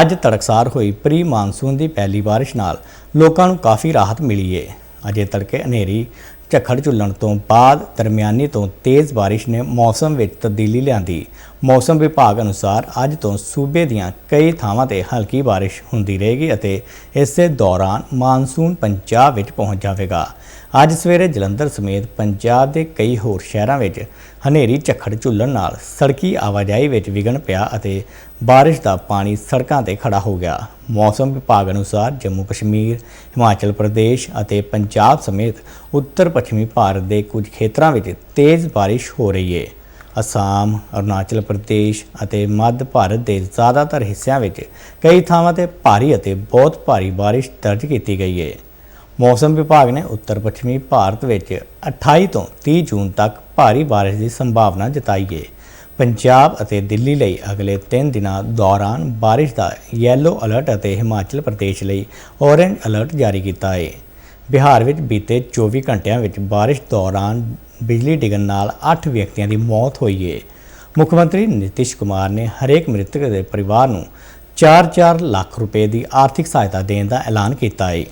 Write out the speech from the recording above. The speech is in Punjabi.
ਅੱਜ ਤੜਕਸਾਰ ਹੋਈ ਪ੍ਰੀ ਮਾਨਸੂਨ ਦੀ ਪਹਿਲੀ ਬਾਰਿਸ਼ ਨਾਲ ਲੋਕਾਂ ਨੂੰ ਕਾਫੀ ਰਾਹਤ ਮਿਲੀ ਏ। ਅਜੇ ਤੜਕੇ ਹਨੇਰੀ, ਝੱਖੜ ਝੁੱਲਣ ਤੋਂ ਬਾਅਦ ਦਰਮਿਆਨੀ ਤੋਂ ਤੇਜ਼ ਬਾਰਿਸ਼ ਨੇ ਮੌਸਮ ਵਿੱਚ ਤਬਦੀਲੀ ਲਿਆਂਦੀ। ਮੌਸਮ ਵਿਭਾਗ ਅਨੁਸਾਰ ਅੱਜ ਤੋਂ ਸੂਬੇ ਦੀਆਂ ਕਈ ਥਾਵਾਂ ਤੇ ਹਲਕੀ ਬਾਰਿਸ਼ ਹੁੰਦੀ ਰਹੇਗੀ ਅਤੇ ਇਸੇ ਦੌਰਾਨ ਮਾਨਸੂਨ ਪੰਜਾਬ ਵਿੱਚ ਪਹੁੰਚ ਜਾਵੇਗਾ। ਅੱਜ ਸਵੇਰੇ ਜਲੰਧਰ ਸਮੇਤ ਪੰਜਾਬ ਦੇ ਕਈ ਹੋਰ ਸ਼ਹਿਰਾਂ ਵਿੱਚ ਹਨੇਰੀ, ਝੱਖੜ ਝੁੱਲਣ ਨਾਲ ਸੜਕੀ ਆਵਾਜਾਈ ਵਿੱਚ ਵਿਘਨ ਪਿਆ ਅਤੇ ਬਾਰਿਸ਼ ਦਾ ਪਾਣੀ ਸੜਕਾਂ ਤੇ ਖੜਾ ਹੋ ਗਿਆ। ਮੌਸਮ ਵਿਭਾਗ ਅਨੁਸਾਰ ਜੰਮੂ ਕਸ਼ਮੀਰ, ਹਿਮਾਚਲ ਪ੍ਰਦੇਸ਼ ਅਤੇ ਪੰਜਾਬ ਸਮੇਤ ਉੱਤਰ ਪੱਛਮੀ ਭਾਰਤ ਦੇ ਕੁਝ ਖੇਤਰਾਂ ਵਿੱਚ ਤੇਜ਼ ਬਾਰਿਸ਼ ਹੋ ਰਹੀ ਹੈ ਅਸਾਮ, ਅਰੁਣਾਚਲ ਪ੍ਰਦੇਸ਼ ਅਤੇ ਮੱਧ ਭਾਰਤ ਦੇ ਜ਼ਿਆਦਾਤਰ ਹਿੱਸਿਆਂ ਵਿੱਚ ਕਈ ਥਾਵਾਂ ਤੇ ਭਾਰੀ ਅਤੇ ਬਹੁਤ ਭਾਰੀ ਬਾਰਿਸ਼ ਦਰਜ ਕੀਤੀ ਗਈ ਹੈ। ਮੌਸਮ ਵਿਭਾਗ ਨੇ ਉੱਤਰ ਪੱਛਮੀ ਭਾਰਤ ਵਿੱਚ 28 ਤੋਂ 30 ਜੂਨ ਤੱਕ ਭਾਰੀ ਬਾਰਿਸ਼ ਦੀ ਸੰਭਾਵਨਾ ਜਤਾਈ ਹੈ। ਪੰਜਾਬ ਅਤੇ ਦਿੱਲੀ ਲਈ ਅਗਲੇ 3 ਦਿਨਾਂ ਦੌਰਾਨ ਬਾਰਿਸ਼ ਦਾ ਯੈਲੋ ਅਲਰਟ ਅਤੇ ਹਿਮਾਚਲ ਪ੍ਰਦੇਸ਼ ਲਈ ਔਰੇਂਜ ਅਲਰਟ ਜਾਰੀ ਕੀਤਾ ਹੈ। ਬਿਹਾਰ ਵਿੱਚ ਬੀਤੇ 24 ਘੰਟਿਆਂ ਵਿੱਚ ਬਾਰਿਸ਼ ਦੌਰਾਨ ਬਿਜਲੀ ਡਿੱਗਣ ਨਾਲ 8 ਵਿਅਕਤੀਆਂ ਦੀ ਮੌਤ ਹੋਈ ਹੈ ਮੁੱਖ ਮੰਤਰੀ ਨਿਤਿਸ਼ ਕੁਮਾਰ ਨੇ ਹਰੇਕ ਮ੍ਰਿਤਕ ਦੇ ਪਰਿਵਾਰ ਨੂੰ 4-4 ਲੱਖ ਰੁਪਏ ਦੀ ਆਰਥਿਕ ਸਹਾਇਤਾ ਦੇਣ ਦਾ ਐਲਾਨ ਕੀਤਾ ਹੈ